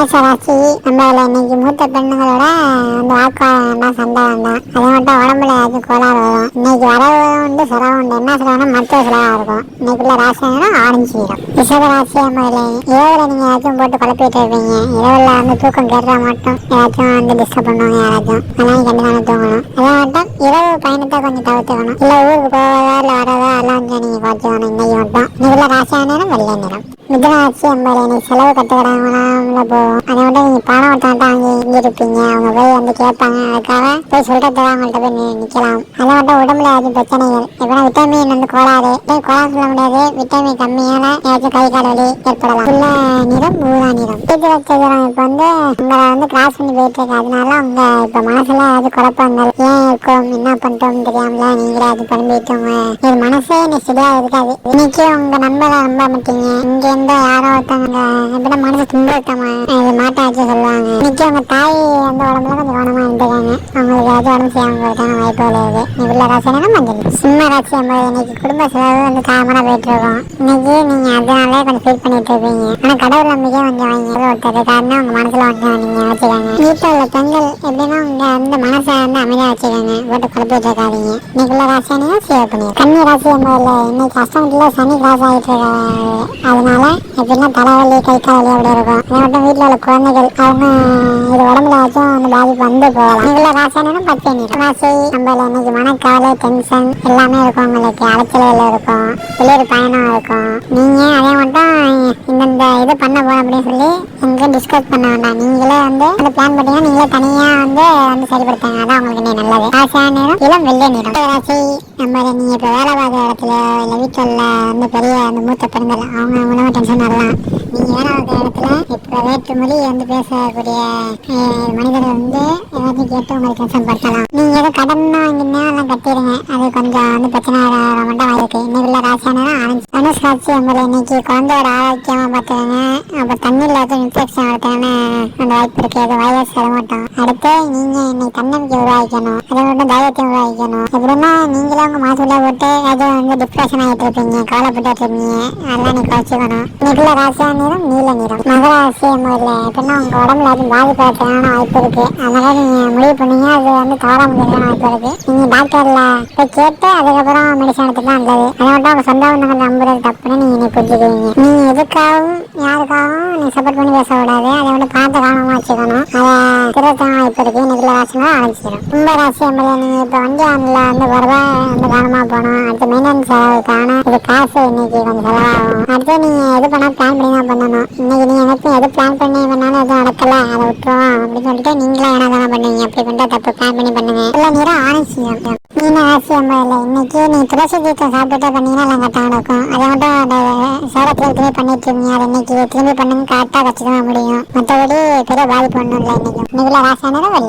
மேசராசி நம்ம இன்னைக்கு மூத்த பெண்ணுங்களோட அந்த வாக்குவாதம் தான் சண்டை வந்தான் அது மட்டும் உடம்புல ஏதாச்சும் கோளாறு வரும். இன்னைக்கு வரவு உண்டு செலவு உண்டு. என்ன செலவுனா மருத்துவ செலவாக இருக்கும். இன்னைக்குள்ள ராசினா ஆரஞ்சு வீரம் ரிஷப ராசி அம்மையில இரவுல நீங்க ஏதாச்சும் போட்டு குழப்பிட்டு இருப்பீங்க. இரவுல வந்து தூக்கம் கேட்டா மட்டும் ஏதாச்சும் வந்து டிஸ்டர்ப் பண்ணுவாங்க யாராச்சும். அதெல்லாம் கண்டிப்பாக தூங்கணும். அதே மட்டும் இரவு பயணத்தை கொஞ்சம் தவிர்த்துக்கணும். இல்ல ஊருக்கு போவதா இல்ல வரதா எல்லாம் கொஞ்சம் நீங்க குறைச்சிக்கணும். இன்னைக்கு மட்டும். இன்னைக்குள்ள ராசியான நிறம் வெள்ளை நிறம். மிதனாட்சி அம்பாள் எனக்கு செலவு கட்டுக்கிறாங்களாம்ல போகும் அதை விட நீங்கள் பணம் ஒருத்தாண்ட அங்கே இங்கே இருப்பீங்க. அவங்க போய் வந்து கேட்பாங்க. அதுக்காக போய் சொல்றதுக்கு அவங்கள்ட்ட போய் நி- நிக்கலாம். அதை விட உடம்புல ஏதாச்சும் பிரச்சனைகள் எப்படின்னா விட்டமின் வந்து கோளாறு. ஏய், கோளாறு சொல்ல முடியாது. விட்டமின் கம்மியான ஏதாச்சும் கை கால் வலி ஏற்படலாம். உள்ள நிறம் ஸ்டேஜில் வச்சிருக்கிறோம் இப்போ வந்து உங்களை வந்து கிராஸ் பண்ணி போயிட்டு இருக்கு. அதனால உங்க இப்போ மனசுல அது குழப்பம் இருந்தாலும் ஏன் இருக்கும்? என்ன பண்ணிட்டோம் தெரியாமல? நீங்களே அது பண்ணிட்டோங்க இது மனசே நீ சரியா இருக்காது. இன்னைக்கு உங்க நண்பரை நம்ப மாட்டீங்க. இங்க இருந்து யாரோ ஒருத்தவங்க எப்படின்னா மனசு துன்புறுத்தமா இது மாட்டாச்சு சொல்லுவாங்க. இன்னைக்கு உங்க தாய் அந்த உடம்புல கொஞ்சம் கவனமா இருந்துருக்காங்க அவங்களுக்கு ஏதாச்சும் உடம்பு செய்யாம போயிட்டாங்க வாய்ப்புகள் இருக்கு. நீ உள்ள ராசினா மஞ்சள். சிம்ம ராசி என்பது இன்னைக்கு குடும்ப செலவு வந்து தாமரை போயிட்டு இருக்கோம். இன்னைக்கு நீங்க அதனாலே கொஞ்சம் ஃபீல் பண்ணிட்டு இருப்பீங்க. ஆனா கடவுள் நம்பிக்கை கொஞ்சம் வாங்க ஒருத்தர் காரணம் உங்க மனசுல கொஞ்சம் நீங்க வச்சுக்கோங்க. வீட்டில் உள்ள பெண்கள் எப்படின்னா உங்க அந்த மனசை வந்து அமைதியா வச்சுக்கோங்க. போட்டு குழப்பி இருக்காதீங்க இன்னைக்குள்ள ராசினியா சேவ் பண்ணி கன்னி ராசி என்பதில் இன்னைக்கு அஷ்டமத்துல சனி கிராஸ் ஆகிட்டு இருக்காரு. அதனால எப்படின்னா தலைவலி கை காலி அப்படி இருக்கும். அதை மட்டும் வீட்டில் உள்ள குழந்தைகள் அவங்க இது உடம்புல ஆச்சும் அந்த பாதிப்பு வந்து போகலாம். இன்னைக்குள்ள ராசினா பச்சை நீர். ராசி நம்மள இன்னைக்கு மனக்கவலை டென்ஷன் எல்லாமே இருக்கும் உங்களுக்கு. அலைச்சல்கள் இருக்கும். வெளியூர் பயணம் இருக்கும். நீங்கள் அதே மட்டும் இந்தந்த இது பண்ண போறோம் அப்படின்னு சொல்லி எங்கேயும் டிஸ்கஸ் பண்ண வேண்டாம். நீங்களே வந்து அந்த பிளான் பண்ணிங்கன்னா நீங்களே தனியாக வந்து வந்து சரிப்படுத்தாங்க அதான் உங்களுக்கு இன்னைக்கு நல்லது. ராசியான நேரம்? இளம் வெள்ளை நேரம். ராசி நம்ம நீங்கள் இப்போ வேலை பார்க்குற இடத்துல இல்லை வீட்டில் வந்து பெரிய அந்த மூத்த பிறந்தல அவங்க மூலமா டென்ஷன் வரலாம் நீங்க ஏழாவது இடத்துல இப்ப வேற்று மொழி வந்து பேசக்கூடிய மனிதர்கள் வந்து எல்லாத்தையும் கேட்டு உங்களுக்கு கஷ்டப்படுத்தலாம் நீங்க ஏதோ கடன்னா வாங்கினா எல்லாம் கட்டிடுங்க. அது கொஞ்சம் வந்து பிரச்சனை வர மட்டும் இருக்கு இன்னைக்குள்ள ராசியான ஆரஞ்சு. தனுஷ் ராசி என்பது இன்னைக்கு குழந்தையோட ஆரோக்கியமா பார்த்துக்கோங்க. அப்ப தண்ணியில் ஏதாச்சும் இன்ஃபெக்ஷன் வருதுன்னு அந்த வாய்ப்பு இருக்கு. அது வைரஸ் வர மாட்டோம். அடுத்து நீங்க இன்னைக்கு தன்னம்பிக்கை உருவாக்கணும் அதை மட்டும் தைரியத்தை உருவாக்கணும் எப்படின்னா நீங்களே உங்க மாசுல போட்டு ஏதோ வந்து டிப்ரெஷன் ஆகிட்டு இருப்பீங்க. கவலைப்பட்டு இருப்பீங்க. அதெல்லாம் நீ குறைச்சிக்கணும். இன்னைக்குள்ள ராசியான நிறம் நீல நிறம். மகர ராசி என்பதுல எப்படின்னா உங்க உடம்புல அது பாதிப்பு வரதுக்கான வாய்ப்பு இருக்கு. அதனால நீங்க முடிவு பண்ணீங்க அது வந்து தவறா முடியாத வாய்ப்பு இருக்கு. நீங்க டாக்டர்ல போய் கேட்டு அதுக்கப்புறம் மெடிசன் எடுத்துட்டு தான் நல்லது அதை மட்டும் அவங்க சொந்த நம்புறது தப்புன்னு நீங்க நீ புரிஞ்சுக்குவீங்க. நீ எதுக்காகவும் யாருக்காகவும் நீ சப்போர்ட் பண்ணி பேச கூடாது அதை வந்து பார்த்த கவனமா வச்சுக்கணும். அதை திருத்தம் வாய்ப்பு இருக்கு இன்னைக்குள்ள ராசினா அழைச்சிடும் கும்ப ராசி என்பது நீங்கள் இப்போ வண்டி ஆண்டில் வந்து வரவா வந்து கவனமா போகணும் அடுத்து மெயின்டெனன்ஸ் செலவுக்கான இது காசு இன்னைக்கு கொஞ்சம் செலவாகும். அடுத்து நீங்கள் எது பண்ணால் பிளான் பண்ணி தான் பண்ணணும். இன்னைக்கு நீ எனக்கு எது பிளான் பண்ணி பண்ணாலும் எதுவும் நடக்கலை. அதை விட்டுருவோம் அப்படின்னு சொல்லிட்டு நீங்களே எனக்கு தானே பண்ணுவீங்க அப்படி பண்ணிட்டு தப்பு பிளான் பண்ணி பண்ணுங்க இல்ல நீரும் ஆரஞ்சு நிறம். மீன இல்லை. இன்னைக்கு நீ துளசி தீர்த்தம் சாப்பிட்டுட்டே பண்ணீங்கன்னா எல்லாம் கரெக்டாக நடக்கும் அதை மட்டும் அந்த சேலத்தில் திரும்பி பண்ணிட்டு இருக்கீங்க அது இன்னைக்கு திரும்பி பண்ணுங்க கரெக்டாக கச்சிதமாக முடியும். மற்றபடி பெரிய பாதிப்பு ஒன்றும் இல்லை இன்னைக்கு. இன்னைக்குள்ள ராசியானதும் இல்லை.